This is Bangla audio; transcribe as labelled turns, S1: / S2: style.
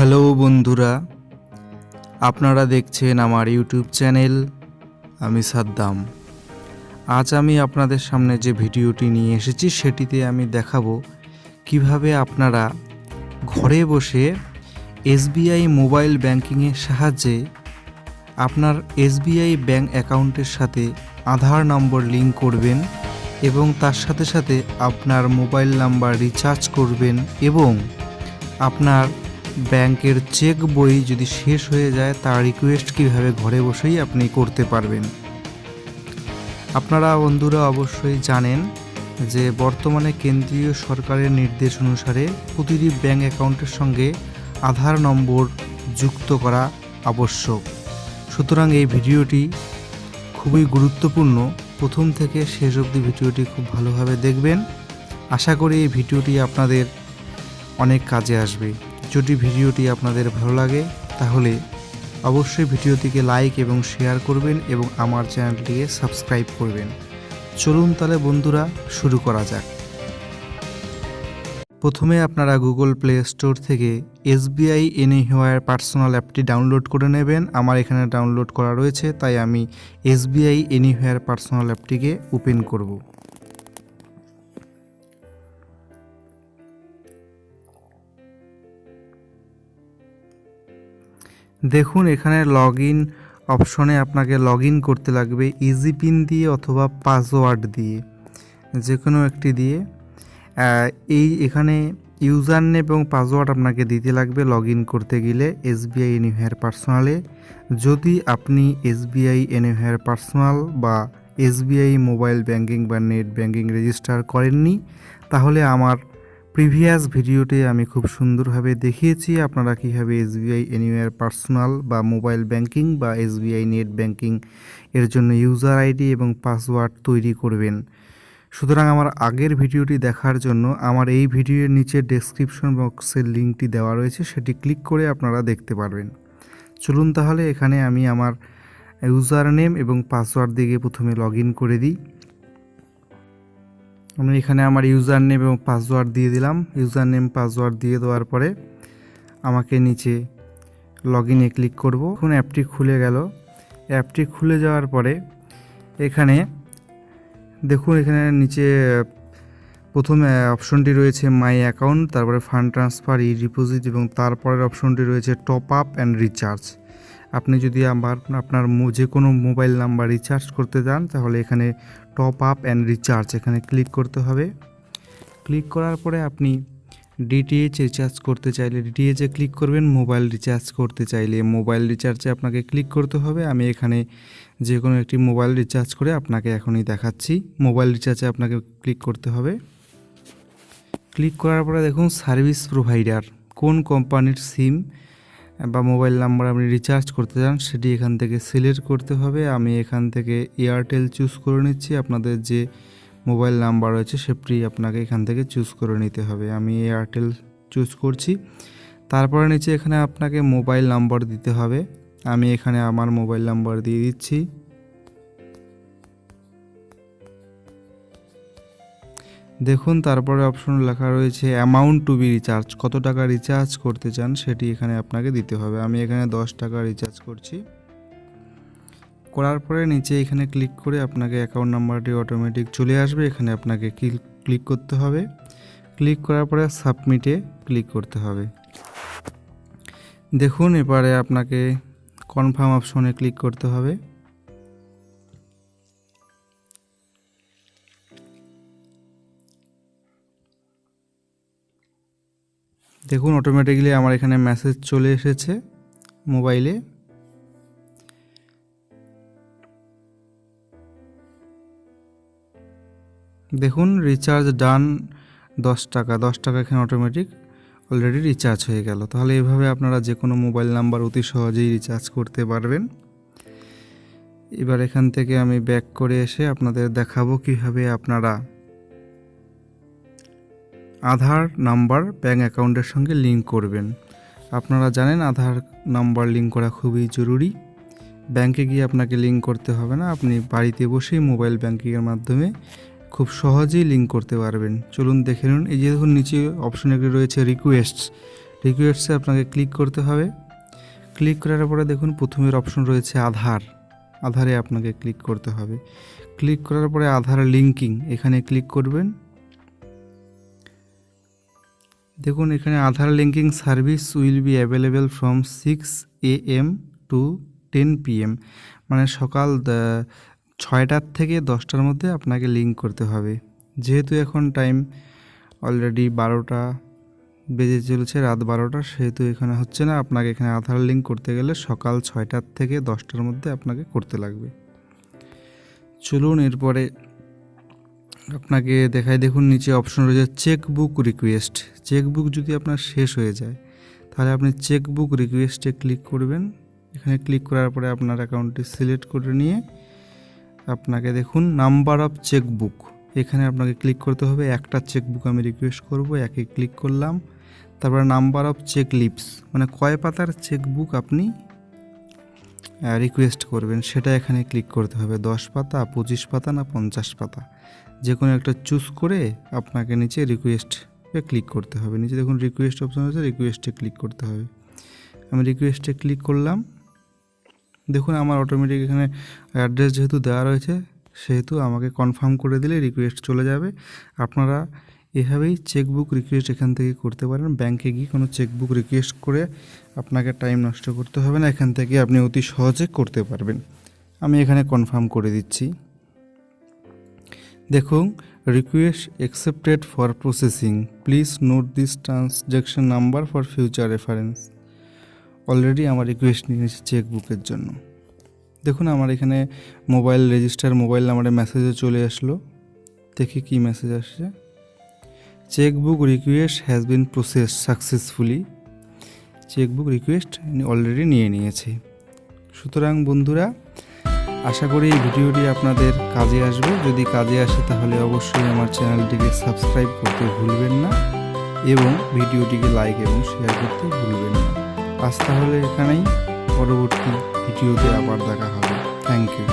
S1: হ্যালো বন্ধুরা, আপনারা দেখছেন আমার ইউটিউব চ্যানেল আমি সাদ্দাম। আজ আমি আপনাদের সামনে যে ভিডিওটি নিয়ে এসেছি সেটিতে আমি দেখাবো কীভাবে আপনারা ঘরে বসে এসবিআই মোবাইল ব্যাংকিংয়ের সাহায্যে আপনার এসবিআই ব্যাংক অ্যাকাউন্টের সাথে আধার নম্বর লিঙ্ক করবেন এবং তার সাথে সাথে আপনার মোবাইল নাম্বার রিচার্জ করবেন এবং আপনার ব্যাংকের চেক বই যদি শেষ হয়ে যায়, তার রিকোয়েস্ট কীভাবে ঘরে বসেই আপনি করতে পারবেন? আপনারা বন্ধুরা অবশ্যই জানেন যে বর্তমানে কেন্দ্রীয় সরকারের নির্দেশ অনুসারে প্রতিটি ব্যাংক অ্যাকাউন্টের সঙ্গে আধার নম্বর যুক্ত করা আবশ্যক। সুতরাং এই ভিডিওটি খুবই গুরুত্বপূর্ণ। প্রথম থেকে শেষ অবধি ভিডিওটি খুব ভালোভাবে দেখবেন। আশা করি এই ভিডিওটি আপনাদের অনেক কাজে আসবে। যদি ভিডিওটি আপনাদের ভালো লাগে, তাহলে অবশ্যই ভিডিওটিকে লাইক এবং শেয়ার করবেন এবং আমার চ্যানেলটিকে সাবস্ক্রাইব করবেন। চলুন তাহলে বন্ধুরা, শুরু করা যাক। প্রথমে আপনারা গুগল প্লে স্টোর থেকে এসবিআই, এনিহোয়ার পার্সোনাল অ্যাপটি ডাউনলোড করে নেবেন। আমার এখানে ডাউনলোড করা রয়েছে, তাই আমি এসবিআই, এনিহোয়ার পার্সোনাল অ্যাপটিকে ওপেন করব। দেখুন, এখানে লগ ইন অপশনে আপনাকে লগ ইন করতে লাগবে ইজি পিন দিয়ে অথবা পাসওয়ার্ড দিয়ে যে কোনো একটি দিয়ে। এই এখানে ইউজার নেম এবং পাসওয়ার্ড আপনাকে দিতে লাগবে লগ ইন করতে গেলে এসবিআই এনিহার পার্সোনালে যদি আপনি এসবিআই এনিহার পার্সোনাল বা এসবিআই মোবাইল ব্যাংকিং বা নেট ব্যাংকিং রেজিস্টার করেননি, তাহলে আমার প্রিভিয়াস ভিডিওতে আমি খুব সুন্দরভাবে দেখিয়েছি আপনারা কীভাবে এসবিআই এনিওয়ার পার্সোনাল বা মোবাইল ব্যাংকিং বা এসবিআই নেট ব্যাংকিং এর জন্য ইউজার আইডি এবং পাসওয়ার্ড তৈরি করবেন। সুতরাং আমার আগের ভিডিওটি দেখার জন্য আমার এই ভিডিওর নিচে ডেসক্রিপশন বক্সের লিঙ্কটি দেওয়া রয়েছে, সেটি ক্লিক করে আপনারা দেখতে পারবেন। চলুন তাহলে এখানে আমি আমার ইউজার নেম এবং পাসওয়ার্ড দিয়ে প্রথমে লগ করে দিই। আমি এখানে আমার ইউজার নেম এবং পাসওয়ার্ড দিয়ে দিলাম। ইউজার নেম পাসওয়ার্ড দিয়ে দেওয়ার পরে আমাকে নিচে লগ ইনে ক্লিক করব। এখন অ্যাপটি খুলে গেল। অ্যাপটি খুলে যাওয়ার পরে এখানে দেখুন, এখানে নিচে প্রথম অপশনটি রয়েছে মাই অ্যাকাউন্ট, তারপরে ফান্ড ট্রান্সফার, ই ডিপোজিট এবং তারপরের অপশনটি রয়েছে টপ আপ অ্যান্ড রিচার্জ। আপনি যদি আবার আপনার যে কোনো মোবাইল নাম্বার রিচার্জ করতে চান, তাহলে এখানে টপ আপ অ্যান্ড রিচার্জ এখানে ক্লিক করতে হবে। ক্লিক করার পরে আপনি ডিটিএইচ রিচার্জ করতে চাইলে ডিটিএইচে ক্লিক করবেন মোবাইল রিচার্জ করতে চাইলে। মোবাইল রিচার্জে আপনাকে ক্লিক করতে হবে। আমি এখানে যে কোনো একটি মোবাইল রিচার্জ করে আপনাকে এখনই দেখাচ্ছি। মোবাইল রিচার্জে আপনাকে ক্লিক করতে হবে। ক্লিক করার পরে দেখুন সার্ভিস প্রোভাইডার কোন কোম্পানির সিম বা মোবাইল নাম্বার আপনি রিচার্জ করতে চান, সেটি এখান থেকে সিলেক্ট করতে হবে। আমি এখান থেকে এয়ারটেল চুজ করে নিচ্ছি। আপনাদের যে মোবাইল নাম্বার রয়েছে, সেটি আপনাকে এখান থেকে চুজ করে নিতে হবে। আমি এয়ারটেল চুজ করছি। তারপরে নিচে এখানে আপনাকে মোবাইল নাম্বার দিতে হবে। আমি এখানে আমার মোবাইল নাম্বার দিয়ে দিচ্ছি। দেখুন, তারপরে অপশন লেখা রয়েছে অ্যামাউন্ট টু বি রিচার্জ কত টাকা রিচার্জ করতে চান সেটি এখানে আপনাকে দিতে হবে। আমি এখানে দশ টাকা রিচার্জ করছি। করার পরে নিচে এখানে ক্লিক করে আপনাকে অ্যাকাউন্ট নাম্বারটি অটোমেটিক চলে আসবে, এখানে আপনাকে ক্লিক করতে হবে। ক্লিক করার পরে সাবমিটে ক্লিক করতে হবে। দেখুন, এবারে আপনাকে কনফার্ম অপশনে ক্লিক করতে হবে। দেখুন অটোমেটিকলি আমার এখানে মেসেজ চলে এসেছে মোবাইলে দেখুন রিচার্জ ডান দশ টাকা দশ টাকা এখানে অটোমেটিক অলরেডি রিচার্জ হয়ে গেল। তাহলে এভাবে আপনারা যে কোনো মোবাইল নাম্বার অতি সহজেই রিচার্জ করতে পারবেন। এবার এখান থেকে আমি ব্যাক করে এসে আপনাদের দেখাবো কীভাবে আপনারা আধার নাম্বার ব্যাঙ্ক অ্যাকাউন্টের সঙ্গে লিঙ্ক করবেন। আপনারা জানেন আধার নাম্বার লিঙ্ক করা খুবই জরুরি। ব্যাংকে গিয়ে আপনাকে লিঙ্ক করতে হবে না, আপনি বাড়িতে বসেই মোবাইল ব্যাংকিংয়ের মাধ্যমে খুব সহজেই লিঙ্ক করতে পারবেন। চলুন দেখে নিন, এই যে দেখুন নিচে অপশন রয়েছে রিকোয়েস্ট রিকোয়েস্টসে আপনাকে ক্লিক করতে হবে। ক্লিক করার পরে দেখুন প্রথমের অপশন রয়েছে আধার। আধারে আপনাকে ক্লিক করতে হবে। ক্লিক করার পরে আধার লিঙ্কিং এখানে ক্লিক করবেন। দেখুন, এখানে Aadhaar linking service will be available from six A M to ten PM মানে সকাল ছয়টার থেকে দশটার মধ্যে আপনাকে লিঙ্ক করতে হবে। যেহেতু এখন টাইম অলরেডি বারোটা বেজে চলেছে, রাত বারোটা, সেহেতু এখানে হচ্ছে না, আপনাকে এখানে আধার লিঙ্ক করতে গেলে সকাল ছয়টার থেকে দশটার মধ্যে আপনাকে করতে লাগবে। চলুন, এরপরে আপনাকে দেখাই, দেখুন নিচে অপশন রয়েছে cheque book request cheque book যদি আপনার শেষ হয়ে যায়, তাহলে আপনি চেক বুক রিকোয়েস্টে ক্লিক করবেন। এখানে ক্লিক করার পরে আপনার অ্যাকাউন্টটি সিলেক্ট করে নিয়ে আপনাকে দেখুন নাম্বার অফ চেক বুক এখানে আপনাকে ক্লিক করতে হবে, একটা চেক বুক আমি রিকোয়েস্ট করব, একে ক্লিক করলাম। তারপরে নাম্বার অফ চেক লিপস মানে কয় পাতার চেক বুক আপনি রিকোয়েস্ট করবেন, সেটা এখানে ক্লিক করতে হবে। দশ পাতা, পঁচিশ পাতা না পঞ্চাশ পাতা? যে কোনো একটা চুজ করে আপনাকে নিচে রিকোয়েস্ট ক্লিক করতে হবে। নিচে দেখুন রিকোয়েস্ট অপশন আছে রিকোয়েস্টে ক্লিক করতে হবে। আমি রিকোয়েস্টে ক্লিক করলাম। দেখুন আমার অটোমেটিক এখানে অ্যাড্রেস যেহেতু দেওয়া রয়েছে, সেহেতু আমাকে কনফার্ম করে দিলে রিকোয়েস্ট চলে যাবে। আপনারা এভাবেই চেকবুক রিকোয়েস্ট এখান থেকে করতে পারেন। ব্যাংকে গিয়ে কোনো চেকবুক রিকোয়েস্ট করে আপনাকে টাইম নষ্ট করতে হবে না, এখান থেকে আপনি অতি সহজে করতে পারবেন। আমি এখানে কনফার্ম করে দিচ্ছি। দেখুন request accepted for processing please note this transaction number for future reference already আমার রিকোয়েস্ট নিয়ে নিয়েছে চেকবুকের জন্য। দেখুন, আমার এখানে মোবাইল রেজিস্টার মোবাইল নাম্বারে মেসেজও চলে আসলো। দেখি কি মেসেজ আসছে। Chequebook request has been process successfully chequebook request already নিয়ে নিয়েছে। সুতরাং বন্ধুরা, আশা করি এই ভিডিওটি আপনাদের কাজে আসবে। যদি কাজে আসে তাহলে অবশ্যই আমার চ্যানেলটিকে সাবস্ক্রাইব করতে ভুলবেন না এবং ভিডিওটিকে লাইক এবং শেয়ার করতে ভুলবেন না। আজ তাহলে এখানেই। পরবর্তী ভিডিওতে আবার দেখা হবে। Thank you.